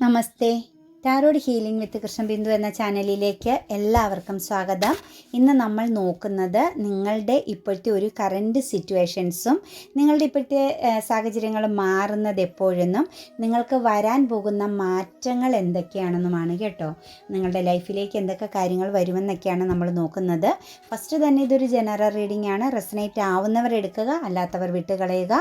नमस्ते। Tarot healing വിത്ത് കൃഷ്ണബിന്ദു എന്ന ചാനലിലേക്ക് എല്ലാവർക്കും സ്വാഗതം. ഇന്ന് നമ്മൾ നോക്കുന്നത് നിങ്ങളുടെ ഇപ്പോഴത്തെ ഒരു കറന്റ് സിറ്റുവേഷൻസും നിങ്ങളുടെ ഇപ്പോഴത്തെ സാഹചര്യങ്ങൾ മാറുന്നത് എപ്പോഴെന്നും നിങ്ങൾക്ക് വരാൻ പോകുന്ന മാറ്റങ്ങൾ എന്തൊക്കെയാണെന്നുമാണ് കേട്ടോ. നിങ്ങളുടെ ലൈഫിലേക്ക് എന്തൊക്കെ കാര്യങ്ങൾ വരുമെന്നൊക്കെയാണ് നമ്മൾ നോക്കുന്നത്. ഫസ്റ്റ് തന്നെ ഇതൊരു ജനറൽ റീഡിംഗ് ആണ്. റെസനേറ്റ് ആവുന്നവർ എടുക്കുക അല്ലാത്തവർ വിട്ടുകളയുക.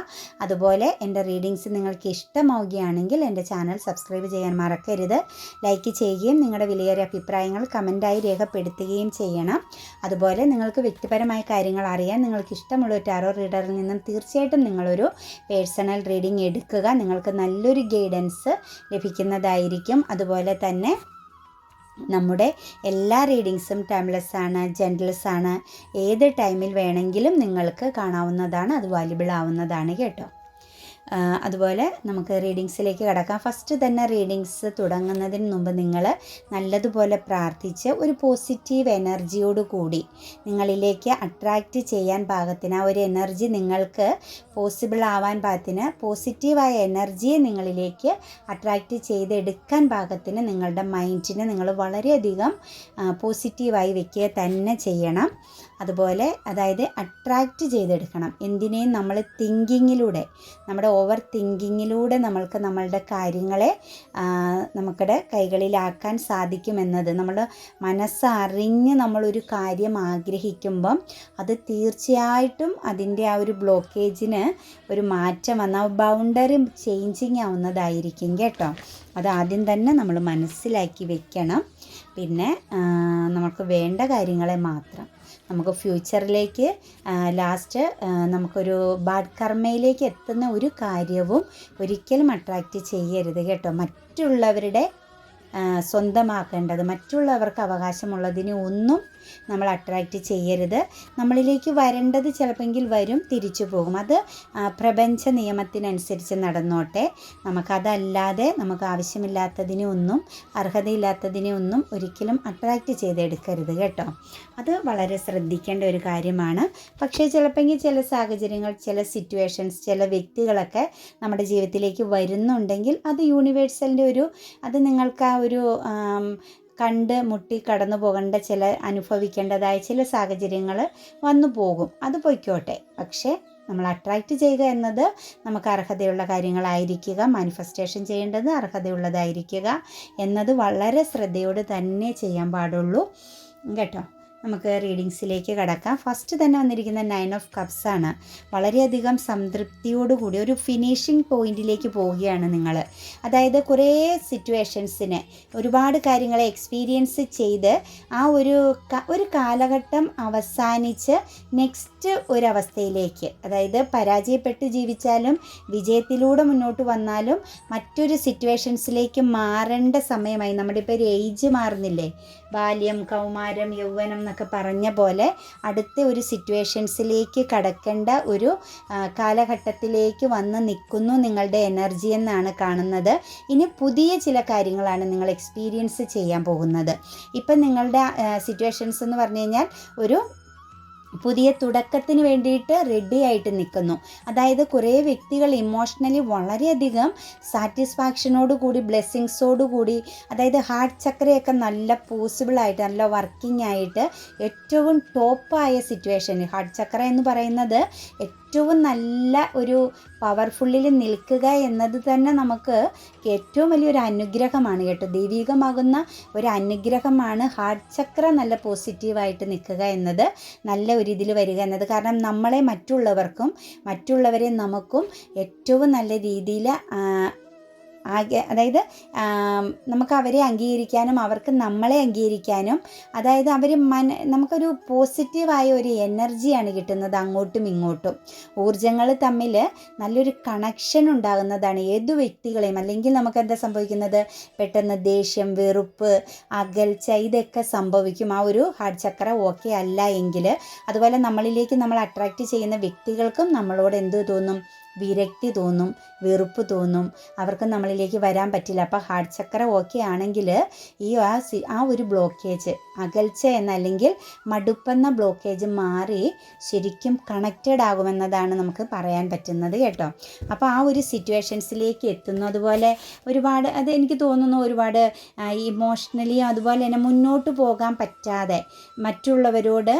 അതുപോലെ എന്റെ റീഡിങ്സ് നിങ്ങൾക്ക് ഇഷ്ടമാവുകയാണെങ്കിൽ എന്റെ ചാനൽ സബ്സ്ക്രൈബ് ചെയ്യാൻ മറക്കരുത്. ലൈക്ക് ചെയ്യുകയും നിങ്ങളുടെ വിലയേറിയ അഭിപ്രായങ്ങൾ കമന്റായി രേഖപ്പെടുത്തുകയും ചെയ്യണം. അതുപോലെ നിങ്ങൾക്ക് വ്യക്തിപരമായ കാര്യങ്ങൾ അറിയാൻ നിങ്ങൾക്ക് ഇഷ്ടമുള്ള ഒരു ടാറോ റീഡറിൽ നിന്നും തീർച്ചയായിട്ടും നിങ്ങളൊരു പേഴ്സണൽ റീഡിംഗ് എടുക്കുക. നിങ്ങൾക്ക് നല്ലൊരു ഗൈഡൻസ് ലഭിക്കുന്നതായിരിക്കും. അതുപോലെ തന്നെ നമ്മുടെ എല്ലാ റീഡിങ്സും ടൈംലെസ് ആണ് ജെന്റ്ലെസ് ആണ്. ഏത് ടൈമിൽ വേണമെങ്കിലും നിങ്ങൾക്ക് കാണാവുന്നതാണ് അത് വാല്യുബിൾ ആവുന്നതാണ് കേട്ടോ. അതുപോലെ നമുക്ക് റീഡിങ്സിലേക്ക് കടക്കാം. ഫസ്റ്റ് തന്നെ റീഡിങ്സ് തുടങ്ങുന്നതിന് മുമ്പ് നിങ്ങൾ നല്ലതുപോലെ പ്രാർത്ഥിച്ച് ഒരു പോസിറ്റീവ് എനർജിയോട് കൂടി നിങ്ങളിലേക്ക് അട്രാക്റ്റ് ചെയ്യാൻ പാകത്തിന് ആ ഒരു എനർജി നിങ്ങൾക്ക് പോസിബിൾ ആവാൻ പാകത്തിന് പോസിറ്റീവായ എനർജിയെ നിങ്ങളിലേക്ക് അട്രാക്റ്റ് ചെയ്തെടുക്കാൻ പാകത്തിന് നിങ്ങളുടെ മൈൻഡിനെ നിങ്ങൾ വളരെയധികം പോസിറ്റീവായി വെക്കുക തന്നെ ചെയ്യണം. അതുപോലെ അതായത് അട്രാക്റ്റ് ചെയ്തെടുക്കണം. എന്തിനേയും നമ്മൾ തിങ്കിങ്ങിലൂടെ നമ്മുടെ ഓവർ തിങ്കിങ്ങിലൂടെ നമ്മൾക്ക് നമ്മളുടെ കാര്യങ്ങളെ നമുക്കിടെ കൈകളിലാക്കാൻ സാധിക്കുമെന്നത്. നമ്മൾ മനസ്സറിഞ്ഞ് നമ്മളൊരു കാര്യം ആഗ്രഹിക്കുമ്പം അത് തീർച്ചയായിട്ടും അതിന്റെ ആ ഒരു ബ്ലോക്കേജിന് ഒരു മാറ്റം വന്ന ബൗണ്ടറി ചേഞ്ചിങ് ആവുന്നതായിരിക്കും കേട്ടോ. അത് ആദ്യം തന്നെ നമ്മൾ മനസ്സിലാക്കി വെക്കണം. പിന്നെ നമുക്ക് വേണ്ട കാര്യങ്ങളെ മാത്രം. നമുക്ക് ഫ്യൂച്ചറിലേക്ക് ലാസ്റ്റ് നമുക്കൊരു ബാഡ് കർമ്മയിലേക്ക് എത്തുന്ന ഒരു കാര്യവും ഒരിക്കലും അട്രാക്റ്റ് ചെയ്യരുത് കേട്ടോ. മറ്റുള്ളവരുടെ സ്വന്തമാക്കേണ്ടത്. മറ്റുള്ളവർക്ക് അവകാശമുള്ളതിനെ ഒന്നും നമ്മൾ അട്രാക്റ്റ് ചെയ്യരുത്. നമ്മളിലേക്ക് വരേണ്ടത് ചിലപ്പെങ്കിൽ വരും തിരിച്ചു പോകും. അത് പ്രപഞ്ച നിയമത്തിനനുസരിച്ച് നടന്നോട്ടെ. നമുക്കതല്ലാതെ നമുക്ക് ആവശ്യമില്ലാത്തതിനെ ഒന്നും അർഹതയില്ലാത്തതിനെ ഒന്നും ഒരിക്കലും അട്രാക്റ്റ് ചെയ്തെടുക്കരുത് കേട്ടോ. അത് വളരെ ശ്രദ്ധിക്കേണ്ട ഒരു കാര്യമാണ്. പക്ഷേ ചിലപ്പെങ്കിൽ ചില സാഹചര്യങ്ങൾ ചില സിറ്റുവേഷൻസ് ചില വ്യക്തികളൊക്കെ നമ്മുടെ ജീവിതത്തിലേക്ക് വരുന്നുണ്ടെങ്കിൽ അത് യൂണിവേഴ്സലിന്റെ ഒരു അത് നിങ്ങൾക്ക് ആ ഒരു കണ്ട് മുട്ടി കടന്നു പോകേണ്ട ചില അനുഭവിക്കേണ്ടതായ ചില സാഹചര്യങ്ങൾ വന്നു പോകും. അത് പൊയ്ക്കോട്ടെ. പക്ഷേ നമ്മൾ അട്രാക്റ്റ് ചെയ്യുക എന്നത് നമുക്ക് അർഹതയുള്ള കാര്യങ്ങളായിരിക്കുക മാനിഫെസ്റ്റേഷൻ ചെയ്യേണ്ടത് അർഹതയുള്ളതായിരിക്കുക എന്നത് വളരെ ശ്രദ്ധയോട് തന്നെ ചെയ്യാൻ പാടുള്ളൂ. കേട്ടോ? നമുക്ക് റീഡിങ്സിലേക്ക് കടക്കാം. ഫസ്റ്റ് തന്നെ വന്നിരിക്കുന്ന നയൻ ഓഫ് കപ്സ് ആണ്. വളരെയധികം സംതൃപ്തിയോടുകൂടി ഒരു ഫിനിഷിംഗ് പോയിന്റിലേക്ക് പോവുകയാണ് നിങ്ങൾ അതായത് കുറേ സിറ്റുവേഷൻസിന് ഒരുപാട് കാര്യങ്ങളെ എക്സ്പീരിയൻസ് ചെയ്ത് ആ ഒരു ഒരു കാലഘട്ടം അവസാനിച്ച് നെക്സ്റ്റ് ഒരവസ്ഥയിലേക്ക്. അതായത് പരാജയപ്പെട്ട് ജീവിച്ചാലും വിജയത്തിലൂടെ മുന്നോട്ട് വന്നാലും മറ്റൊരു സിറ്റുവേഷൻസിലേക്ക് മാറേണ്ട സമയമായി. നമ്മുടെ ഇപ്പോൾ ഒരു ഏജ് മാറുന്നില്ലേ? ബാല്യം കൗമാരം യൗവനം എന്നൊക്കെ പറഞ്ഞ പോലെ അടുത്ത ഒരു സിറ്റുവേഷൻസിലേക്ക് കടക്കേണ്ട ഒരു കാലഘട്ടത്തിലേക്ക് വന്ന് നിൽക്കുന്നു നിങ്ങളുടെ എനർജി എന്നാണ് കാണുന്നത്. ഇനി പുതിയ ചില കാര്യങ്ങളാണ് നിങ്ങൾ എക്സ്പീരിയൻസ് ചെയ്യാൻ പോകുന്നത്. ഇപ്പം നിങ്ങളുടെ സിറ്റുവേഷൻസ് എന്ന് പറഞ്ഞു കഴിഞ്ഞാൽ ഒരു പുതിയ തുടക്കത്തിന് വേണ്ടിയിട്ട് റെഡി ആയിട്ട് നിൽക്കുന്നു. അതായത് കുറേ വ്യക്തികൾ ഇമോഷണലി വളരെയധികം സാറ്റിസ്ഫാക്ഷനോട് കൂടി ബ്ലെസ്സിങ്സോട് കൂടി അതായത് ഹാർട്ട് ചക്രയൊക്കെ നല്ല പോസിബിളായിട്ട് നല്ല വർക്കിംഗ് ആയിട്ട് ഏറ്റവും ടോപ്പായ സിറ്റുവേഷൻ ഹാർട്ട് ചക്ര എന്ന് പറയുന്നത് ഏറ്റവും നല്ല ഒരു പവർഫുള്ളിൽ നിൽക്കുക എന്നത് തന്നെ നമുക്ക് ഏറ്റവും വലിയൊരു അനുഗ്രഹമാണ് കേട്ടോ. ദൈവികമാകുന്ന ഒരു അനുഗ്രഹമാണ് ഹാർട്ട് ചക്ര നല്ല പോസിറ്റീവായിട്ട് നിൽക്കുക എന്നത് നല്ല ഒരു ഇതിൽ വരിക എന്നത്. കാരണം നമ്മളെ മറ്റുള്ളവർക്കും മറ്റുള്ളവരെ നമുക്കും ഏറ്റവും നല്ല രീതിയിൽ അതായത് നമുക്ക് അവരെ അംഗീകരിക്കാനും അവർക്ക് നമ്മളെ അംഗീകരിക്കാനും അതായത് അവർ മന നമുക്കൊരു പോസിറ്റീവായ ഒരു എനർജിയാണ് കിട്ടുന്നത് അങ്ങോട്ടും ഇങ്ങോട്ടും. ഊർജങ്ങൾ തമ്മിൽ നല്ലൊരു കണക്ഷൻ ഉണ്ടാകുന്നതാണ് ഏതു വ്യക്തികളെയും അല്ലെങ്കിൽ നമുക്ക് എന്താ സംഭവിക്കുന്നത്? പെട്ടെന്ന് ദേഷ്യം വെറുപ്പ് അകൽച്ച ഇതൊക്കെ സംഭവിക്കും. ആ ഒരു ഹാർട്ട് ചക്ര ഓക്കെ അല്ല എങ്കിൽ അതുപോലെ നമ്മളിലേക്ക് നമ്മൾ അട്രാക്റ്റ് ചെയ്യുന്ന വ്യക്തികൾക്കും നമ്മളോട് എന്ത് തോന്നും? വിരക്തി തോന്നും വെറുപ്പ് തോന്നും. അവർക്ക് നമ്മളിലേക്ക് വരാൻ പറ്റില്ല. അപ്പോൾ ഹാർട്ട് ചക്ര ഓക്കെ ആണെങ്കിൽ ഈ ആ ആ ഒരു ബ്ലോക്കേജ് അകൽച്ച എന്നല്ലെങ്കിൽ മടുപ്പെന്ന ബ്ലോക്കേജ് മാറി ശരിക്കും കണക്റ്റഡ് ആകുമെന്നതാണ് നമുക്ക് പറയാൻ പറ്റുന്നത് കേട്ടോ. അപ്പോൾ ആ ഒരു സിറ്റുവേഷൻസിലേക്ക് എത്തുന്നു അതുപോലെ ഒരുപാട് അത് എനിക്ക് തോന്നുന്നു ഒരുപാട് ഇമോഷണലി അതുപോലെ തന്നെ മുന്നോട്ട് പോകാൻ പറ്റാതെ മറ്റുള്ളവരോട്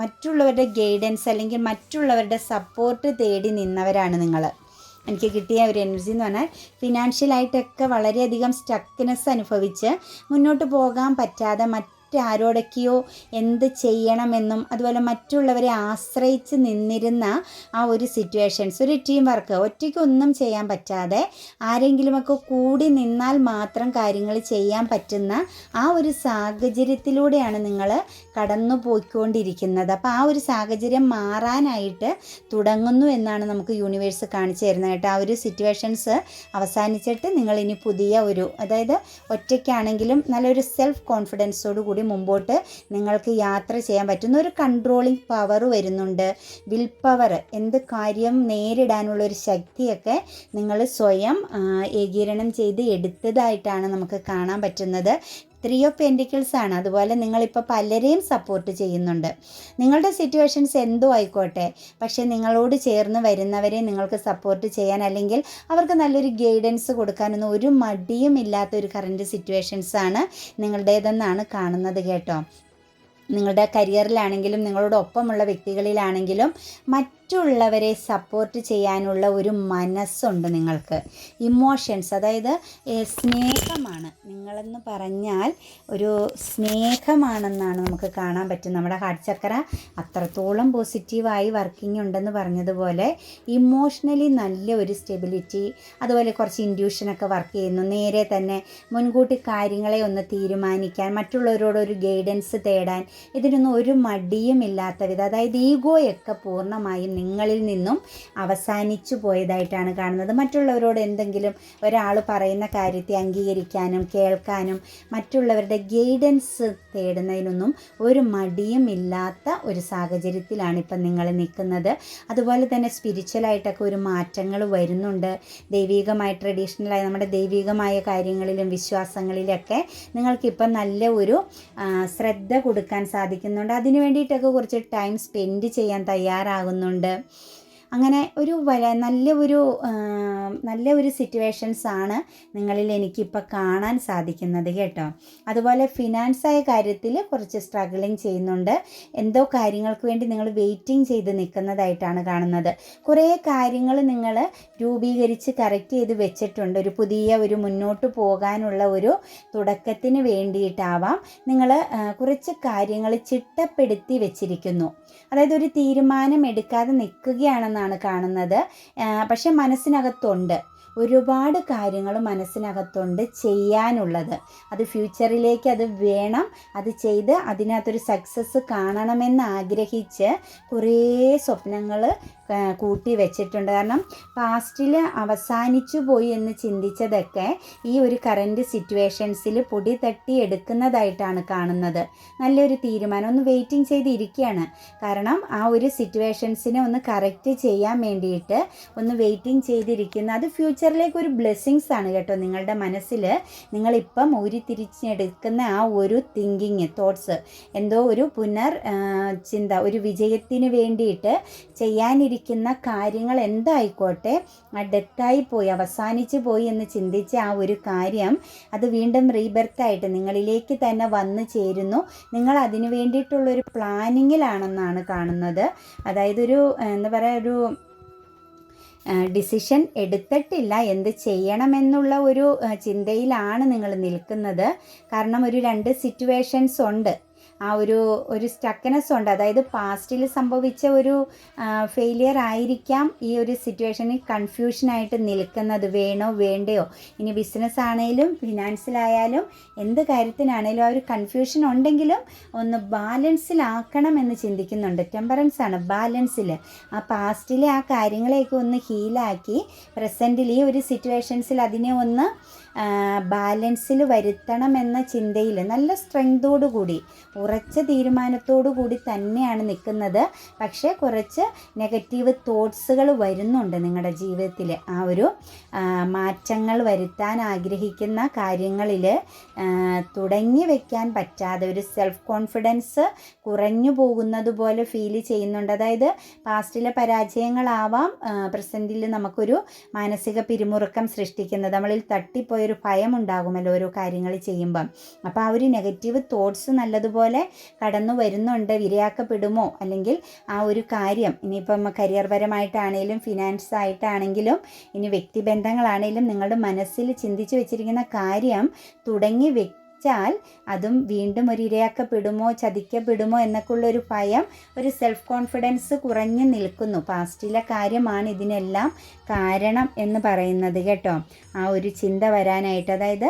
മറ്റുള്ളവരുടെ ഗൈഡൻസ് അല്ലെങ്കിൽ മറ്റുള്ളവരുടെ സപ്പോർട്ട് തേടി നിന്നവരാണ് നിങ്ങൾ എനിക്ക് കിട്ടിയ ഒരു എനർജി എന്ന് പറഞ്ഞാൽ ഫിനാൻഷ്യലായിട്ടൊക്കെ വളരെയധികം സ്റ്റക്നെസ് അനുഭവിച്ച് മുന്നോട്ട് പോകാൻ പറ്റാതെ മറ്റാരോടൊക്കെയോ എന്ത് ചെയ്യണമെന്നും അതുപോലെ മറ്റുള്ളവരെ ആശ്രയിച്ച് നിന്നിരുന്ന ആ ഒരു സിറ്റുവേഷൻസ് ഒരു ടീം വർക്ക് ഒറ്റയ്ക്ക് ഒന്നും ചെയ്യാൻ പറ്റാതെ ആരെങ്കിലുമൊക്കെ കൂടി നിന്നാൽ മാത്രം കാര്യങ്ങൾ ചെയ്യാൻ പറ്റുന്ന ആ ഒരു സാഹചര്യത്തിലൂടെയാണ് നിങ്ങൾ കടന്നു പോയിക്കൊണ്ടിരിക്കുന്നത് അപ്പോൾ ആ ഒരു സാഹചര്യം മാറാനായിട്ട് തുടങ്ങുന്നു എന്നാണ് നമുക്ക് യൂണിവേഴ്സ് കാണിച്ചു തരുന്നത് കേട്ടോ. ആ ഒരു സിറ്റുവേഷൻസ് അവസാനിച്ചിട്ട് നിങ്ങൾ ഇനി പുതിയ ഒരു അതായത് ഒറ്റയ്ക്കാണെങ്കിലും നല്ലൊരു സെൽഫ് കോൺഫിഡൻസോട് കൂടി മുമ്പോട്ട് നിങ്ങൾക്ക് യാത്ര ചെയ്യാൻ പറ്റുന്ന ഒരു കൺട്രോളിങ് പവർ വരുന്നുണ്ട്. വിൽ പവർ എന്ത് കാര്യം നേരിടാനുള്ള ഒരു ശക്തിയൊക്കെ നിങ്ങൾ സ്വയം ഏകീരണം ചെയ്ത് എടുത്തതായിട്ടാണ് നമുക്ക് കാണാൻ പറ്റുന്നത്. ത്രീ ഓഫ് പെന്റിക്കിൾസ് ആണ്. അതുപോലെ നിങ്ങളിപ്പോൾ പലരെയും സപ്പോർട്ട് ചെയ്യുന്നുണ്ട്. നിങ്ങളുടെ സിറ്റുവേഷൻസ് എന്തോ ആയിക്കോട്ടെ. പക്ഷേ നിങ്ങളോട് ചേർന്ന് വരുന്നവരെ നിങ്ങൾക്ക് സപ്പോർട്ട് ചെയ്യാൻ അല്ലെങ്കിൽ അവർക്ക് നല്ലൊരു ഗൈഡൻസ് കൊടുക്കാനൊന്നും ഒരു മടിയും ഇല്ലാത്ത ഒരു കറന്റ് സിറ്റുവേഷൻസ് ആണ് നിങ്ങളുടേതെന്നാണ് കാണുന്നത് കേട്ടോ. നിങ്ങളുടെ കരിയറിലാണെങ്കിലും നിങ്ങളോടൊപ്പമുള്ള വ്യക്തികളിലാണെങ്കിലും മറ്റുള്ളവരെ സപ്പോർട്ട് ചെയ്യാനുള്ള ഒരു മനസ്സുണ്ട് നിങ്ങൾക്ക്. ഇമോഷൻസ് അതായത് സ്നേഹമാണ്. നിങ്ങളെന്ന് പറഞ്ഞാൽ ഒരു സ്നേഹമാണെന്നാണ് നമുക്ക് കാണാൻ പറ്റും നമ്മുടെ ഹാർട്ട് ചക്ര അത്രത്തോളം പോസിറ്റീവായി വർക്കിംഗ് ഉണ്ടെന്ന് പറഞ്ഞതുപോലെ ഇമോഷണലി നല്ല ഒരു സ്റ്റെബിലിറ്റി അതുപോലെ കുറച്ച് ഇൻഡ്യൂഷനൊക്കെ വർക്ക് ചെയ്യുന്നു. നേരെ തന്നെ മുൻകൂട്ടി കാര്യങ്ങളെ ഒന്ന് തീരുമാനിക്കാൻ മറ്റുള്ളവരോട് ഒരു ഗൈഡൻസ് തേടാൻ ഇതിനൊന്നും ഒരു മടിയും ഇല്ലാത്ത വിധം അതായത് ഈഗോയൊക്കെ പൂർണമായും നിങ്ങളിൽ നിന്നും അവസാനിച്ചു പോയതായിട്ടാണ് കാണുന്നത്. മറ്റുള്ളവരോട് എന്തെങ്കിലും ഒരാൾ പറയുന്ന കാര്യത്തെ അംഗീകരിക്കാനും കേൾക്കാനും മറ്റുള്ളവരുടെ ഗൈഡൻസ് തേടുന്നതിനൊന്നും ഒരു മടിയും ഇല്ലാത്ത ഒരു സാഹചര്യത്തിലാണ് ഇപ്പം നിങ്ങൾ നിൽക്കുന്നത്. അതുപോലെ തന്നെ സ്പിരിച്വലായിട്ടൊക്കെ ഒരു മാറ്റങ്ങൾ വരുന്നുണ്ട്. ദൈവികമായ ട്രഡീഷണലായ നമ്മുടെ ദൈവികമായ കാര്യങ്ങളിലും വിശ്വാസങ്ങളിലൊക്കെ നിങ്ങൾക്കിപ്പം നല്ല ഒരു ശ്രദ്ധ കൊടുക്കാൻ സാധിക്കുന്നുണ്ട്. അതിന് വേണ്ടിയിട്ടൊക്കെ കുറച്ച് ടൈം സ്പെൻഡ് ചെയ്യാൻ തയ്യാറാകുന്നുണ്ട്. கொண்ட അങ്ങനെ ഒരു വല നല്ല ഒരു നല്ല ഒരു സിറ്റുവേഷൻസ് ആണ് നിങ്ങളിൽ എനിക്കിപ്പോൾ കാണാൻ സാധിക്കുന്നത് കേട്ടോ. അതുപോലെ ഫിനാൻസ് ആയ കാര്യത്തിൽ കുറച്ച് സ്ട്രഗിളിങ് ചെയ്യുന്നുണ്ട്. എന്തോ കാര്യങ്ങൾക്ക് വേണ്ടി നിങ്ങൾ വെയിറ്റിംഗ് ചെയ്ത് നിൽക്കുന്നതായിട്ടാണ് കാണുന്നത്. കുറേ കാര്യങ്ങൾ നിങ്ങൾ രൂപീകരിച്ച് കറക്റ്റ് ചെയ്ത് വെച്ചിട്ടുണ്ട്. ഒരു പുതിയ ഒരു മുന്നോട്ട് പോകാനുള്ള ഒരു തുടക്കത്തിന് വേണ്ടിയിട്ടാവാം നിങ്ങൾ കുറച്ച് കാര്യങ്ങൾ ചിട്ടപ്പെടുത്തി വെച്ചിരിക്കുന്നു. അതായത് ഒരു തീരുമാനം എടുക്കാതെ നിൽക്കുകയാണെന്നാണ് കാണുന്നത്. പക്ഷെ മനസ്സിനകത്തുണ്ട്. ഒരുപാട് കാര്യങ്ങൾ മനസ്സിനകത്തുണ്ട് ചെയ്യാനുള്ളത്. അത് ഫ്യൂച്ചറിലേക്ക് അത് വേണം. അത് ചെയ്ത് അതിനകത്തൊരു സക്സസ് കാണണമെന്ന് ആഗ്രഹിച്ച് കുറേ സ്വപ്നങ്ങൾ കൂട്ടി വെച്ചിട്ടുണ്ട്. കാരണം പാസ്റ്റിൽ അവസാനിച്ചു പോയി എന്ന് ചിന്തിച്ചതൊക്കെ ഈ ഒരു കറന്റ് സിറ്റുവേഷൻസിൽ പൊടി തട്ടി എടുക്കുന്നതായിട്ടാണ് കാണുന്നത്. നല്ലൊരു തീരുമാനം. ഒന്ന് വെയിറ്റിംഗ് ചെയ്തിരിക്കുകയാണ്. കാരണം ആ ഒരു സിറ്റുവേഷൻസിനെ ഒന്ന് കറക്റ്റ് ചെയ്യാൻ വേണ്ടിയിട്ട് ഒന്ന് വെയിറ്റിംഗ് ചെയ്തിരിക്കുന്ന അത് ഫ്യൂച്ചറിലേക്ക് ഒരു ബ്ലെസ്സിങ്സ് ആണ് കേട്ടോ നിങ്ങളുടെ മനസ്സിൽ നിങ്ങളിപ്പം ഉരുത്തിരിച്ചെടുക്കുന്ന ആ ഒരു തിങ്കിങ് തോട്ട്സ് എന്തോ ഒരു പുനർ ചിന്ത ഒരു വിജയത്തിന് വേണ്ടിയിട്ട് ചെയ്യാനിരിക്കുന്ന കാര്യങ്ങൾ എന്തായിക്കോട്ടെ ആ ഡെത്തായി പോയി അവസാനിച്ചു പോയി എന്ന് ചിന്തിച്ച ആ ഒരു കാര്യം അത് വീണ്ടും റീബർത്തായിട്ട് നിങ്ങളിലേക്ക് തന്നെ വന്നു ചേരുന്നു. നിങ്ങൾ അതിന് വേണ്ടിയിട്ടുള്ളൊരു പ്ലാനിങ്ങിലാണെന്നാണ് കാണുന്നത്. അതായത് ഒരു എന്താ പറയുക ഒരു ഡിസിഷൻ എടുത്തിട്ടില്ല. എന്ത് ചെയ്യണമെന്നുള്ള ഒരു ചിന്തയിലാണ് നിങ്ങൾ നിൽക്കുന്നത്. കാരണം ഒരു രണ്ട് സിറ്റുവേഷൻസ് ഉണ്ട്. ആ ഒരു ഒരു സ്റ്റക്കനെസ് ഉണ്ട്. അതായത് പാസ്റ്റിൽ സംഭവിച്ച ഒരു ഫെയിലിയർ ആയിരിക്കാം ഈ ഒരു സിറ്റുവേഷനിൽ കൺഫ്യൂഷനായിട്ട് നിൽക്കുന്നത്. വേണോ വേണ്ടയോ? ഇനി ബിസിനസ് ആണെങ്കിലും ഫിനാൻസിലായാലും എന്ത് കാര്യത്തിനാണേലും ആ ഒരു കൺഫ്യൂഷൻ ഉണ്ടെങ്കിലും ഒന്ന് ബാലൻസിലാക്കണം എന്ന് ചിന്തിക്കുന്നുണ്ട്. ടെമ്പറൻസ് ആണ് ബാലൻസിൽ ആ പാസ്റ്റിലെ ആ കാര്യങ്ങളെയൊക്കെ ഒന്ന് ഹീലാക്കി പ്രസന്റിൽ ഈ ഒരു സിറ്റുവേഷൻസിൽ അതിനെ ഒന്ന് ബാലൻസിൽ വരുത്തണം എന്ന ചിന്തയിൽ നല്ല സ്ട്രെങ്തോടു കൂടി ഉറച്ച തീരുമാനത്തോടു കൂടി തന്നെയാണ് നിൽക്കുന്നത്. പക്ഷേ കുറച്ച് നെഗറ്റീവ് തോട്ട്സുകൾ വരുന്നുണ്ട് നിങ്ങളുടെ ജീവിതത്തിൽ ആ ഒരു മാറ്റങ്ങൾ വരുത്താൻ ആഗ്രഹിക്കുന്ന കാര്യങ്ങളിൽ തുടങ്ങി വെക്കാൻ പറ്റാതെ ഒരു സെൽഫ് കോൺഫിഡൻസ് കുറഞ്ഞു പോകുന്നത് പോലെ ഫീൽ ചെയ്യുന്നുണ്ട്. അതായത് പാസ്റ്റിലെ പരാജയങ്ങളാവാം പ്രസന്റിൽ നമുക്കൊരു മാനസിക പിരിമുറുക്കം സൃഷ്ടിക്കുന്നത്. നമ്മളിൽ തട്ടിപ്പോയൊരു ഭയം ഉണ്ടാകുമല്ലോ ഓരോ കാര്യങ്ങൾ ചെയ്യുമ്പം. അപ്പോൾ ആ ഒരു നെഗറ്റീവ് തോട്ട്സ് നല്ലതുപോലെ കടന്നു വരുന്നുണ്ട് വിരയാക്കപ്പെടുമോ? അല്ലെങ്കിൽ ആ ഒരു കാര്യം ഇനിയിപ്പം കരിയർ പരമായിട്ടാണെങ്കിലും ഫിനാൻസ് ആയിട്ടാണെങ്കിലും ഇനി വ്യക്തിബന്ധങ്ങളാണെങ്കിലും നിങ്ങളുടെ മനസ്സിൽ ചിന്തിച്ചു വെച്ചിരിക്കുന്ന കാര്യം തുടങ്ങി വെച്ചാൽ അതും വീണ്ടും ഒരു ഇരയാക്കപ്പെടുമോ ചതിക്കപ്പെടുമോ എന്നൊക്കെ ഒരു ഭയം ഒരു സെൽഫ് കോൺഫിഡൻസ് കുറഞ്ഞു നിൽക്കുന്നു. പാസ്റ്റിലെ കാര്യമാണ് ഇതിനെല്ലാം കാരണം എന്ന് പറയുന്നത് കേട്ടോ. ആ ഒരു ചിന്ത വരാനായിട്ട് അതായത്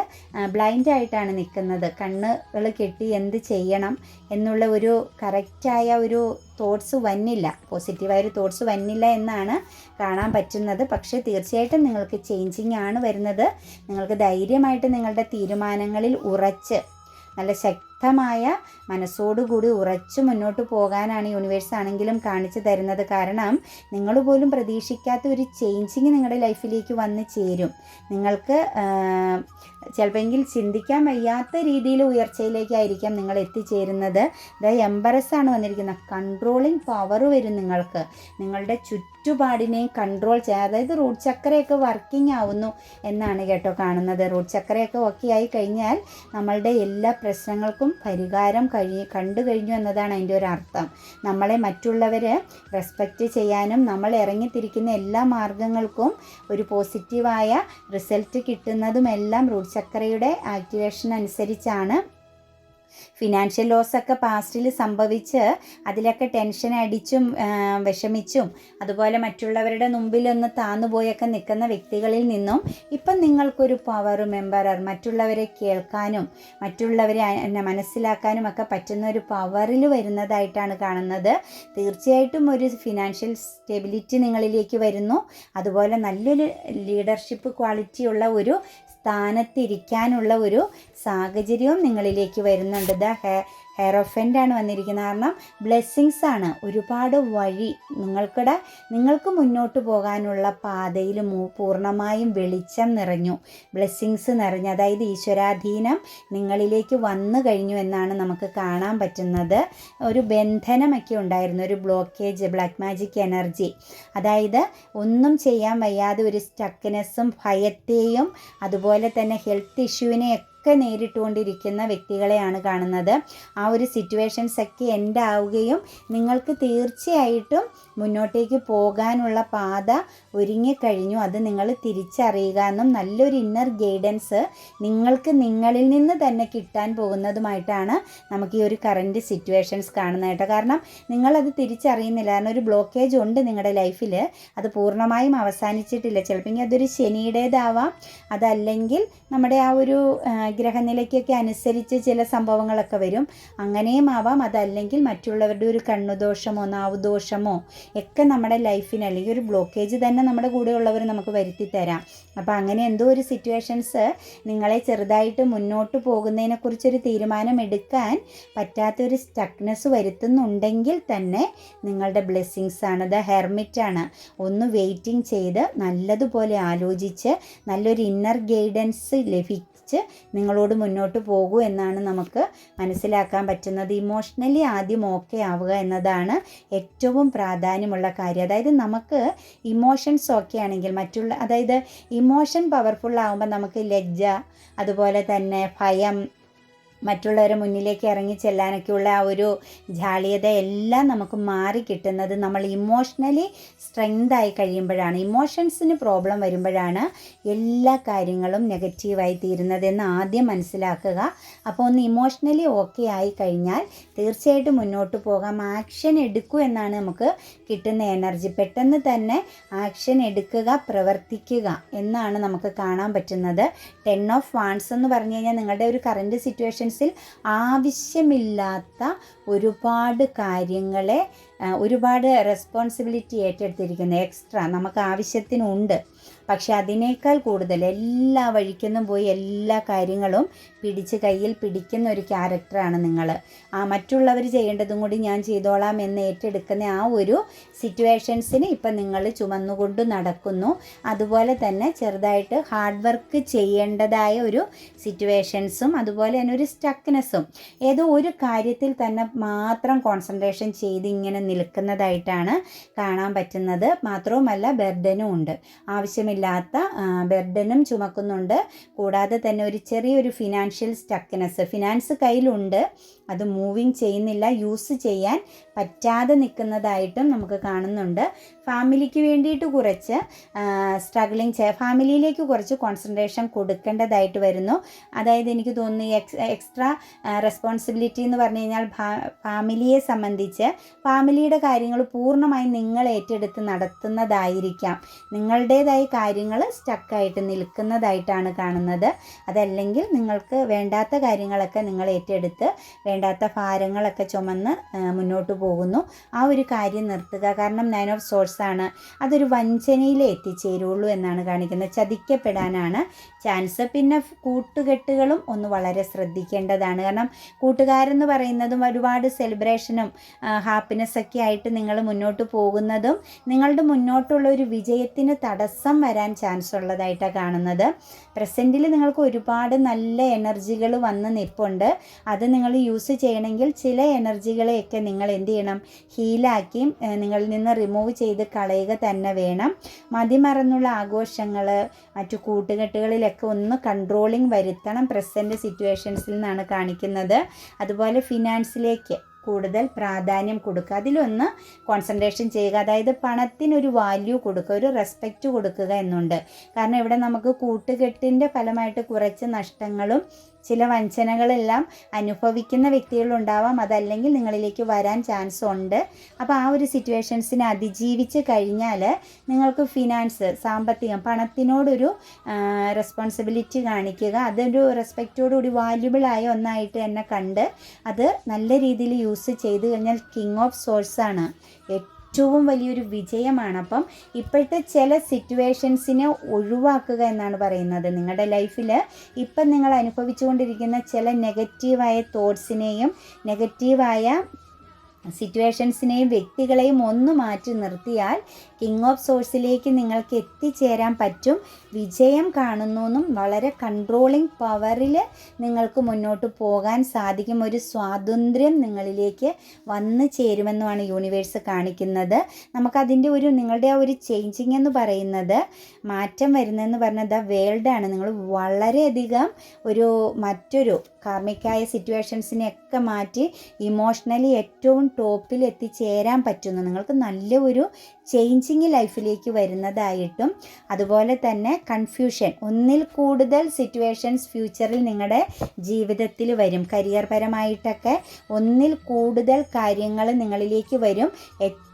ബ്ലൈൻഡ് ആയിട്ടാണ് നിൽക്കുന്നത്. കണ്ണുകൾ കെട്ടി എന്ത് ചെയ്യണം എന്നുള്ള ഒരു കറക്റ്റായ ഒരു തോട്ട്സ് വന്നില്ല. പോസിറ്റീവായ ഒരു തോട്ട്സ് വന്നില്ല എന്നാണ് കാണാൻ പറ്റുന്നത്. പക്ഷേ തീർച്ചയായിട്ടും നിങ്ങൾക്ക് ചേഞ്ചിങ് ആണ് വരുന്നത്. നിങ്ങൾക്ക് ധൈര്യമായിട്ട് നിങ്ങളുടെ തീരുമാനങ്ങളിൽ ഉറച്ച് നല്ല ശക്തമായ മനസ്സോടുകൂടി ഉറച്ചു മുന്നോട്ട് പോകാനാണ് യൂണിവേഴ്സ് ആണെങ്കിലും കാണിച്ചു തരുന്നത്. കാരണം നിങ്ങൾ പോലും പ്രതീക്ഷിക്കാത്ത ഒരു ചേഞ്ചിങ് നിങ്ങളുടെ ലൈഫിലേക്ക് വന്ന് ചേരും. നിങ്ങൾക്ക് ചിലപ്പോൾ ചിന്തിക്കാൻ വയ്യാത്ത രീതിയിൽ ഉയർച്ചയിലേക്കായിരിക്കാം നിങ്ങൾ എത്തിച്ചേരുന്നത്. ദ എംബറസ് ആണ് വന്നിരിക്കുന്നത്. കൺട്രോളിങ് പവർ വരും നിങ്ങൾക്ക്. നിങ്ങളുടെ ചുറ്റുപാടിനെയും കൺട്രോൾ ചെയ്യാം അതായത് റൂട്ട് ചക്രയൊക്കെ വർക്കിംഗ് ആവുന്നു എന്നാണ് കേട്ടോ കാണുന്നത്. റൂട്ട് ചക്രയൊക്കെ ഓക്കെ ആയി കഴിഞ്ഞാൽ നമ്മളുടെ എല്ലാ പ്രശ്നങ്ങൾക്കും പരിഹാരം കഴി കണ്ടു കഴിഞ്ഞു എന്നതാണ് അതിന്റെ ഒരു അർത്ഥം. നമ്മളെ മറ്റുള്ളവർ റെസ്പെക്റ്റ് ചെയ്യാനും നമ്മൾ ഇറങ്ങിത്തിരിക്കുന്ന എല്ലാ മാർഗങ്ങൾക്കും ഒരു പോസിറ്റീവായ റിസൾട്ട് കിട്ടുന്നതുമെല്ലാം റൂട്ട് ചക്രയുടെ ആക്ടിവേഷൻ അനുസരിച്ചാണ് ഫിനാൻഷ്യൽ ലോസ് ഒക്കെ പാസ്റ്റിൽ സംഭവിച്ച് അതിലൊക്കെ ടെൻഷൻ അടിച്ചും വിഷമിച്ചും അതുപോലെ മറ്റുള്ളവരുടെ മുമ്പിലൊന്ന് താന്നുപോയൊക്കെ നിൽക്കുന്ന വ്യക്തികളിൽ നിന്നും ഇപ്പം നിങ്ങൾക്കൊരു പവർ മെമ്പറർ മറ്റുള്ളവരെ കേൾക്കാനും മറ്റുള്ളവരെ മനസ്സിലാക്കാനും ഒക്കെ പറ്റുന്ന ഒരു പവറിൽ വരുന്നതായിട്ടാണ് കാണുന്നത്. തീർച്ചയായിട്ടും ഒരു ഫിനാൻഷ്യൽ സ്റ്റെബിലിറ്റി നിങ്ങളിലേക്ക് വരുന്നു. അതുപോലെ നല്ലൊരു ലീഡർഷിപ്പ് ക്വാളിറ്റിയുള്ള ഒരു സ്ഥാനത്തിരിക്കാനുള്ള ഒരു സാഹചര്യവും നിങ്ങളിലേക്ക് വരുന്നുണ്ട്. ദ ഹെ ഹെറോഫന്റ് ആണ് വന്നിരിക്കുന്നത്. കാരണം ബ്ലെസ്സിങ്സ് ആണ്. ഒരുപാട് വഴി നിങ്ങൾക്കിടെ നിങ്ങൾക്ക് മുന്നോട്ട് പോകാനുള്ള പാതയിൽ പൂർണമായും വെളിച്ചം നിറഞ്ഞു. ബ്ലെസ്സിങ്സ് നിറഞ്ഞു. അതായത് ഈശ്വരാധീനം നിങ്ങളിലേക്ക് വന്നു കഴിഞ്ഞു എന്നാണ് നമുക്ക് കാണാൻ പറ്റുന്നത്. ഒരു ബന്ധനമൊക്കെ ഉണ്ടായിരുന്നു. ഒരു ബ്ലോക്കേജ് ബ്ലാക്ക് മാജിക് എനർജി അതായത് ഒന്നും ചെയ്യാൻ വയ്യാതെ ഒരു സ്റ്റക്നെസ്സും ഭയത്തെയും അതുപോലെ തന്നെ ഹെൽത്ത് ഇഷ്യൂവിനെയൊക്കെ നേരിട്ടുകൊണ്ടിരിക്കുന്ന വ്യക്തികളെയാണ് കാണുന്നത്. ആ ഒരു സിറ്റുവേഷൻസ് ഒക്കെ എൻഡ് ആവുകയും നിങ്ങൾക്ക് തീർച്ചയായിട്ടും മുന്നോട്ടേക്ക് പോകാനുള്ള പാത ഒരുങ്ങിക്കഴിഞ്ഞു അത് നിങ്ങൾ തിരിച്ചറിയുക എന്നും നല്ലൊരു ഇന്നർ ഗൈഡൻസ് നിങ്ങൾക്ക് നിങ്ങളിൽ നിന്ന് തന്നെ കിട്ടാൻ പോകുന്നതുമായിട്ടാണ് നമുക്ക് ഈ ഒരു കറന്റ് സിറ്റുവേഷൻസ് കാണുന്നത് കാരണം നിങ്ങളത് തിരിച്ചറിയുന്നില്ല. കാരണം ഒരു ബ്ലോക്കേജ് ഉണ്ട് നിങ്ങളുടെ ലൈഫിൽ അത് പൂർണമായും അവസാനിച്ചിട്ടില്ല. ചിലപ്പോൾ അതൊരു ശനിയുടേതാവാം. അതല്ലെങ്കിൽ നമ്മുടെ ആ ഒരു ഗ്രഹനിലയ്ക്കൊക്കെ അനുസരിച്ച് ചില സംഭവങ്ങളൊക്കെ വരും. അങ്ങനെയും ആവാം. അതല്ലെങ്കിൽ മറ്റുള്ളവരുടെ ഒരു കണ്ണുദോഷമോ നാവുദോഷമോ ഒക്കെ നമ്മുടെ ലൈഫിന് അല്ലെങ്കിൽ ഒരു ബ്ലോക്കേജ് തന്നെ നമ്മുടെ കൂടെയുള്ളവർ നമുക്ക് വരുത്തി തരാം അപ്പോൾ അങ്ങനെ എന്തോ ഒരു സിറ്റുവേഷൻസ് നിങ്ങളെ ചെറുതായിട്ട് മുന്നോട്ട് പോകുന്നതിനെക്കുറിച്ചൊരു തീരുമാനം എടുക്കാൻ പറ്റാത്തൊരു സ്റ്റക്നെസ് വരുത്തുന്നുണ്ടെങ്കിൽ തന്നെ നിങ്ങളുടെ ബ്ലെസ്സിങ്സ് ആണ്. ദ ഹെർമിറ്റ് ആണ്. ഒന്ന് വെയിറ്റിംഗ് ചെയ്ത് നല്ലതുപോലെ ആലോചിച്ച് നല്ലൊരു ഇന്നർ ഗൈഡൻസ് ലഭിച്ച് നിങ്ങളോട് മുന്നോട്ട് പോകൂ എന്നാണ് നമുക്ക് മനസ്സിലാക്കാൻ പറ്റുന്നത്. ഇമോഷണലി ആദ്യം ഓക്കെ ആവുക എന്നതാണ് ഏറ്റവും പ്രാധാന്യമുള്ള കാര്യം. അതായത് നമുക്ക് ഇമോഷൻസ് ഓക്കെ ആണെങ്കിൽ മറ്റുള്ള അതായത് ഇമോഷൻ പവർഫുൾ ആകുമ്പോൾ നമുക്ക് ലജ്ജ അതുപോലെ തന്നെ ഭയം മറ്റുള്ളവരെ മുന്നിലേക്ക് ഇറങ്ങി ചെല്ലാനൊക്കെയുള്ള ആ ഒരു ജാളിയത എല്ലാം നമുക്ക് മാറി കിട്ടുന്നത് നമ്മൾ ഇമോഷണലി സ്ട്രെങ്ത് ആയി കഴിയുമ്പോഴാണ് ഇമോഷൻസിന് പ്രോബ്ലം വരുമ്പോഴാണ് എല്ലാ കാര്യങ്ങളും നെഗറ്റീവായി തീരുന്നതെന്ന് ആദ്യം മനസ്സിലാക്കുക. അപ്പോൾ ഒന്ന് ഇമോഷണലി ഓക്കെ ആയി കഴിഞ്ഞാൽ തീർച്ചയായിട്ടും മുന്നോട്ട് പോകാം. ആക്ഷൻ എടുക്കൂ എന്നാണ് നമുക്ക് കിട്ടുന്ന എനർജി പെട്ടെന്ന് തന്നെ ആക്ഷൻ എടുക്കുക പ്രവർത്തിക്കുക എന്നാണ് നമുക്ക് കാണാൻ പറ്റുന്നത്. ടെൻ ഓഫ് വാൺസ് എന്ന് പറഞ്ഞു കഴിഞ്ഞാൽ നിങ്ങളുടെ ഒരു കറന്റ് സിറ്റുവേഷൻസിൽ ആവശ്യമില്ലാത്ത ഒരുപാട് കാര്യങ്ങളെ ഒരുപാട് റെസ്പോൺസിബിലിറ്റി ഏറ്റെടുത്തിരിക്കുന്നു. എക്സ്ട്രാ നമുക്ക് ആവശ്യത്തിനുണ്ട്. പക്ഷെ അതിനേക്കാൾ കൂടുതൽ എല്ലാ വഴിക്കൊന്നും പോയി എല്ലാ കാര്യങ്ങളും പിടിച്ച് കയ്യിൽ പിടിക്കുന്ന ഒരു ക്യാരക്ടറാണ് നിങ്ങൾ. ആ മറ്റുള്ളവർ ചെയ്യേണ്ടതും കൂടി ഞാൻ ചെയ്തോളാം എന്ന് ഏറ്റെടുക്കുന്ന ആ ഒരു സിറ്റുവേഷൻസിന് ഇപ്പം നിങ്ങൾ ചുമന്നുകൊണ്ട് നടക്കുന്നു. അതുപോലെ തന്നെ ചെറുതായിട്ട് ഹാർഡ് വർക്ക് ചെയ്യേണ്ടതായ ഒരു സിറ്റുവേഷൻസും അതുപോലെ തന്നെ ഒരു സ്റ്റക്നെസ്സും. ഏതോ ഒരു കാര്യത്തിൽ തന്നെ മാത്രം കോൺസെൻട്രേഷൻ ചെയ്ത് ഇങ്ങനെ നിൽക്കുന്നതായിട്ടാണ് കാണാൻ പറ്റുന്നത്. മാത്രവുമല്ല ബെർഡനും ഉണ്ട്. ആവശ്യമില്ലാത്ത ബെർഡനും ചുമക്കുന്നുണ്ട്. കൂടാതെ തന്നെ ഒരു ചെറിയൊരു ഫിനാൻഷ്യൽ സ്റ്റക്നെസ് ഫിനാൻസ് കയ്യിലുണ്ട്. അത് മൂവിങ് ചെയ്യുന്നില്ല യൂസ് ചെയ്യാൻ പറ്റാതെ നിൽക്കുന്നതായിട്ടും നമുക്ക് കാണുന്നുണ്ട്. ഫാമിലിക്ക് വേണ്ടിയിട്ട് കുറച്ച് സ്ട്രഗ്ലിങ് ഫാമിലിയിലേക്ക് കുറച്ച് കോൺസെൻട്രേഷൻ കൊടുക്കേണ്ടതായിട്ട് വരുന്നു. അതായത് എനിക്ക് തോന്നുന്നു എക്സ് എക്സ്ട്രാ റെസ്പോൺസിബിലിറ്റി എന്ന് പറഞ്ഞു കഴിഞ്ഞാൽ ഫാമിലിയെ സംബന്ധിച്ച് ഫാമിലിയുടെ കാര്യങ്ങൾ പൂർണമായും നിങ്ങൾ ഏറ്റെടുത്ത് നടത്തുന്നതായിരിക്കാം. നിങ്ങളുടേതായ കാര്യങ്ങൾ സ്റ്റക്കായിട്ട് നിൽക്കുന്നതായിട്ടാണ് കാണുന്നത്. അതല്ലെങ്കിൽ നിങ്ങൾക്ക് വേണ്ടാത്ത കാര്യങ്ങളൊക്കെ നിങ്ങൾ ഏറ്റെടുത്ത് വേണ്ടാത്ത ഭാരങ്ങളൊക്കെ ചുമന്ന് മുന്നോട്ട് പോകുന്നു. ആ ഒരു കാര്യം നിർത്തുക. കാരണം നയൻ ഓഫ് സോഴ്സ് ആണ്. അതൊരു വഞ്ചനയിൽ എത്തിച്ചേരുള്ളൂ എന്നാണ് കാണിക്കുന്നത്. ചതിക്കപ്പെടാനാണ് ചാൻസ് പിന്നെ കൂട്ടുകെട്ടുകളും ഒന്ന് വളരെ ശ്രദ്ധിക്കേണ്ടതാണ്. കാരണം കൂട്ടുകാരെന്ന് പറയുന്നതും ഒരുപാട് സെലിബ്രേഷനും ഹാപ്പിനെസ് ഒക്കെ ആയിട്ട് നിങ്ങൾ മുന്നോട്ട് പോകുന്നതും നിങ്ങളുടെ മുന്നോട്ടുള്ള ഒരു വിജയത്തിന് തടസ്സം വരാൻ ചാൻസ് ഉള്ളതായിട്ടാണ് കാണുന്നത്. പ്രസന്റിൽ നിങ്ങൾക്ക് ഒരുപാട് നല്ല എനർജികൾ വന്ന് നിൽപ്പുണ്ട്. അത് നിങ്ങൾ യൂസ് ചെയ്യണമെങ്കിൽ ചില എനർജികളെയൊക്കെ നിങ്ങൾ എന്ത് ചെയ്യണം? ഹീലാക്കി നിങ്ങളിൽ നിന്ന് റിമൂവ് ചെയ്ത് കളയുക തന്നെ വേണം. മതിമറന്നുള്ള ആഘോഷങ്ങൾ മറ്റു കൂട്ടുകെട്ടുകളിലൊക്കെ ഒന്ന് കൺട്രോളിങ് വരുത്തണം. പ്രസന്റ് സിറ്റുവേഷൻസിൽ നിന്നാണ് കാണിക്കുന്നത്. അതുപോലെ ഫിനാൻസിലേക്ക് കൂടുതൽ പ്രാധാന്യം കൊടുക്കുക. അതിലൊന്ന് കോൺസെൻട്രേഷൻ ചെയ്യുക. അതായത് പണത്തിനൊരു വാല്യൂ കൊടുക്കുക ഒരു റെസ്പെക്റ്റ് കൊടുക്കുക എന്നുണ്ട്. കാരണം ഇവിടെ നമുക്ക് കൂട്ടുകെട്ടിന്റെ ഫലമായിട്ട് കുറച്ച് നഷ്ടങ്ങളും ചില വഞ്ചനകളെല്ലാം അനുഭവിക്കുന്ന വ്യക്തികളുണ്ടാവാം അതല്ലെങ്കിൽ നിങ്ങളിലേക്ക് വരാൻ ചാൻസ് ഉണ്ട്. അപ്പോൾ ആ ഒരു സിറ്റുവേഷൻസിനെ അതിജീവിച്ച് കഴിഞ്ഞാൽ നിങ്ങൾക്ക് ഫിനാൻസ് സാമ്പത്തികം പണത്തിനോടൊരു റെസ്പോൺസിബിലിറ്റി കാണിക്കുക. അതൊരു റെസ്പെക്റ്റോടുകൂടി വാല്യുബിളായ ഒന്നായിട്ട് തന്നെ കണ്ട് അത് നല്ല രീതിയിൽ യൂസ് ചെയ്ത് കഴിഞ്ഞാൽ കിങ് ഓഫ് സോഴ്സാണ് ഏറ്റവും വലിയൊരു വിജയമാണ്. അപ്പം ഇപ്പോഴത്തെ ചില സിറ്റുവേഷൻസിനെ ഒഴിവാക്കുക എന്നാണ് പറയുന്നത്. നിങ്ങളുടെ ലൈഫിൽ ഇപ്പം നിങ്ങൾ അനുഭവിച്ചുകൊണ്ടിരിക്കുന്ന ചില നെഗറ്റീവായ തോട്ട്സിനെയും നെഗറ്റീവായ സിറ്റുവേഷൻസിനെയും വ്യക്തികളെയും ഒന്ന് മാറ്റി നിർത്തിയാൽ കിങ് ഓഫ് സോഴ്സിലേക്ക് നിങ്ങൾക്ക് എത്തിച്ചേരാൻ പറ്റും. വിജയം കാണുന്നു എന്നും വളരെ കൺട്രോളിങ് പവറിൽ നിങ്ങൾക്ക് മുന്നോട്ട് പോകാൻ സാധിക്കും. ഒരു സ്വാതന്ത്ര്യം നിങ്ങളിലേക്ക് വന്നു ചേരുമെന്നുമാണ് യൂണിവേഴ്സ് കാണിക്കുന്നത്. നമുക്കതിന്റെ ഒരു നിങ്ങളുടെ ആ ഒരു ചേഞ്ചിങ് എന്ന് പറയുന്നത് മാറ്റം വരുന്നതെന്ന് പറഞ്ഞത് ദ വേൾഡാണ് നിങ്ങൾ വളരെയധികം ഒരു മറ്റൊരു കാർമിക്കായ സിറ്റുവേഷൻസിനെയൊക്കെ മാറ്റി ഇമോഷണലി ഏറ്റവും ടോപ്പിൽ എത്തിച്ചേരാൻ പറ്റുന്നു. നിങ്ങൾക്ക് നല്ല ഒരു ചേഞ്ചിങ് ലൈഫിലേക്ക് വരുന്നതായിട്ടും അതുപോലെ തന്നെ കൺഫ്യൂഷൻ ഒന്നിൽ കൂടുതൽ സിറ്റുവേഷൻസ് ഫ്യൂച്ചറിൽ നിങ്ങളുടെ ജീവിതത്തിൽ വരും. കരിയർ പരമായിട്ടൊക്കെ ഒന്നിൽ കൂടുതൽ കാര്യങ്ങൾ നിങ്ങളിലേക്ക് വരും.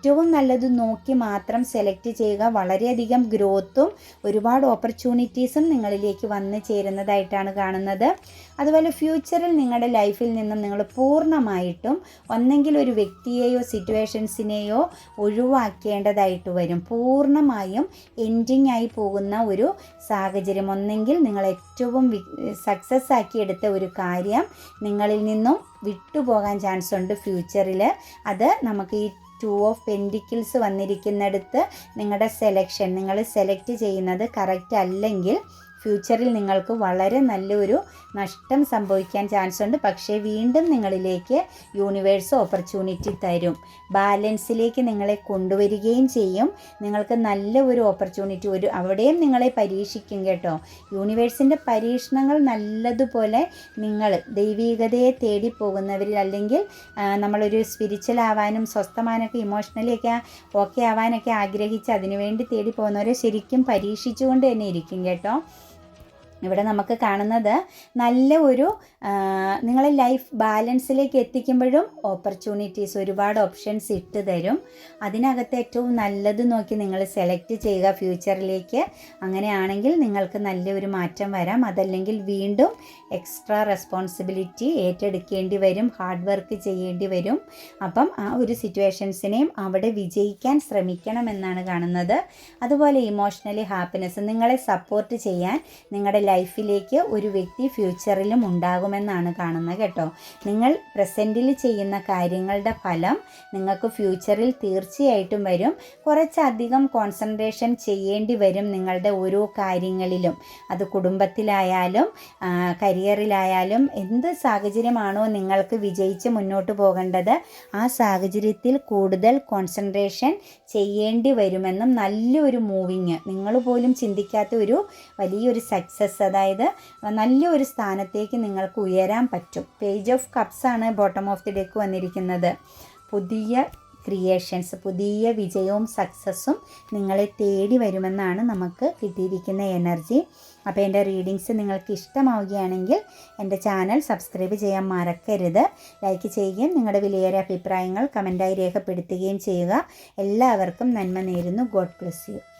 ഏറ്റവും നല്ലത് നോക്കി മാത്രം സെലക്ട് ചെയ്യുക. വളരെയധികം ഗ്രോത്തും ഒരുപാട് ഓപ്പർച്യൂണിറ്റീസും നിങ്ങളിലേക്ക് വന്നു ചേരുന്നതായിട്ടാണ് കാണുന്നത്. അതുപോലെ ഫ്യൂച്ചറിൽ നിങ്ങളുടെ ലൈഫിൽ നിന്നും നിങ്ങൾ പൂർണമായിട്ടും ഒന്നെങ്കിൽ ഒരു വ്യക്തിയെയോ സിറ്റുവേഷൻസിനെയോ ഒഴിവാക്കേണ്ടതായിട്ട് വരും. പൂർണമായും എൻഡിങ് ആയി പോകുന്ന ഒരു സാഹചര്യം. ഒന്നെങ്കിൽ നിങ്ങൾ ഏറ്റവും സക്സസ് ആക്കിയെടുത്ത ഒരു കാര്യം നിങ്ങളിൽ നിന്നും വിട്ടുപോകാൻ ചാൻസ് ഉണ്ട് ഫ്യൂച്ചറിൽ അത് നമുക്ക് ഈ ടു ഓഫ് പെൻഡിക്കിൾസ് വന്നിരിക്കുന്നിടത്ത് നിങ്ങളുടെ സെലക്ഷൻ നിങ്ങൾ സെലക്ട് ചെയ്യുന്നത് കറക്റ്റ് അല്ലെങ്കിൽ ഫ്യൂച്ചറിൽ നിങ്ങൾക്ക് വളരെ നല്ലൊരു നഷ്ടം സംഭവിക്കാൻ ചാൻസ് ഉണ്ട് പക്ഷേ വീണ്ടും നിങ്ങളിലേക്ക് യൂണിവേഴ്സ് ഓപ്പർച്യൂണിറ്റി തരും. ബാലൻസിലേക്ക് നിങ്ങളെ കൊണ്ടുവരികയും ചെയ്യും. നിങ്ങൾക്ക് നല്ല ഒരു ഓപ്പർച്യൂണിറ്റി ഒരു അവിടെയും നിങ്ങളെ പരീക്ഷിക്കും കേട്ടോ. യൂണിവേഴ്സിന്റെ പരീക്ഷണങ്ങൾ നല്ലതുപോലെ നിങ്ങൾ ദൈവീകതയെ തേടി പോകുന്നവരിൽ അല്ലെങ്കിൽ നമ്മളൊരു സ്പിരിച്വൽ ആവാനും സ്വസ്ഥമാനൊക്കെ ഇമോഷണലി ഒക്കെ ഓക്കെ ആവാനൊക്കെ ആഗ്രഹിച്ച് അതിനുവേണ്ടി തേടി പോകുന്നവരെ ശരിക്കും പരീക്ഷിച്ചുകൊണ്ട് തന്നെ ഇരിക്കും കേട്ടോ. ഇവിടെ നമുക്ക് കാണുന്നത് നല്ല ഒരു നിങ്ങളെ ലൈഫ് ബാലൻസിലേക്ക് എത്തിക്കുമ്പോഴും ഓപ്പർച്യൂണിറ്റീസ് ഒരുപാട് ഓപ്ഷൻസ് ഇട്ട് തരും. അതിനകത്ത് ഏറ്റവും നല്ലത് നോക്കി നിങ്ങൾ സെലക്ട് ചെയ്യുക ഫ്യൂച്ചറിലേക്ക് അങ്ങനെയാണെങ്കിൽ നിങ്ങൾക്ക് നല്ലൊരു മാറ്റം വരാം. അതല്ലെങ്കിൽ വീണ്ടും എക്സ്ട്രാ റെസ്പോൺസിബിലിറ്റി ഏറ്റെടുക്കേണ്ടി വരും ഹാർഡ് വർക്ക് ചെയ്യേണ്ടി വരും. അപ്പം ആ ഒരു സിറ്റുവേഷൻസിനെയും അവിടെ വിജയിക്കാൻ ശ്രമിക്കണമെന്നാണ് കാണുന്നത്. അതുപോലെ ഇമോഷണലി ഹാപ്പിനെസ് നിങ്ങളെ സപ്പോർട്ട് ചെയ്യാൻ നിങ്ങളുടെ ലൈഫിലേക്ക് ഒരു വ്യക്തി ഫ്യൂച്ചറിലും ഉണ്ടാകുമെന്നാണ് കാണുന്നത് കേട്ടോ. നിങ്ങൾ പ്രസന്റിൽ ചെയ്യുന്ന കാര്യങ്ങളുടെ ഫലം നിങ്ങൾക്ക് ഫ്യൂച്ചറിൽ തീർച്ചയായിട്ടും വരും. കുറച്ചധികം കോൺസെൻട്രേഷൻ ചെയ്യേണ്ടി വരും നിങ്ങളുടെ ഓരോ കാര്യങ്ങളിലും. അത് കുടുംബത്തിലായാലും കരിയറിലായാലും എന്ത് സാഹചര്യമാണോ നിങ്ങൾക്ക് വിജയിച്ച് മുന്നോട്ട് പോകേണ്ടത് ആ സാഹചര്യത്തിൽ കൂടുതൽ കോൺസെൻട്രേഷൻ ചെയ്യേണ്ടി വരുമെന്നും നല്ലൊരു മൂവിങ് നിങ്ങൾ പോലും ചിന്തിക്കാത്ത ഒരു വലിയൊരു സക്സസ് അതായത് നല്ലൊരു സ്ഥാനത്തേക്ക് നിങ്ങൾക്ക് ഉയരാൻ പറ്റും. പേജ് ഓഫ് കപ്സ് ആണ് ബോട്ടം ഓഫ് ദി ഡെക്ക് വന്നിരിക്കുന്നത്. പുതിയ ക്രിയേഷൻസ് പുതിയ വിജയവും സക്സസ്സും നിങ്ങളെ തേടി വരുമെന്നാണ് നമുക്ക് കിട്ടിയിരിക്കുന്ന എനർജി അപ്പോൾ എന്റെ റീഡിങ്സ് നിങ്ങൾക്ക് ഇഷ്ടമാവുകയാണെങ്കിൽ എന്റെ ചാനൽ സബ്സ്ക്രൈബ് ചെയ്യാൻ മറക്കരുത്. ലൈക്ക് ചെയ്യുകയും നിങ്ങളുടെ വിലയേറിയ അഭിപ്രായങ്ങൾ കമന്റായി രേഖപ്പെടുത്തുകയും ചെയ്യുക. എല്ലാവർക്കും നന്മ നേരുന്നു. God bless you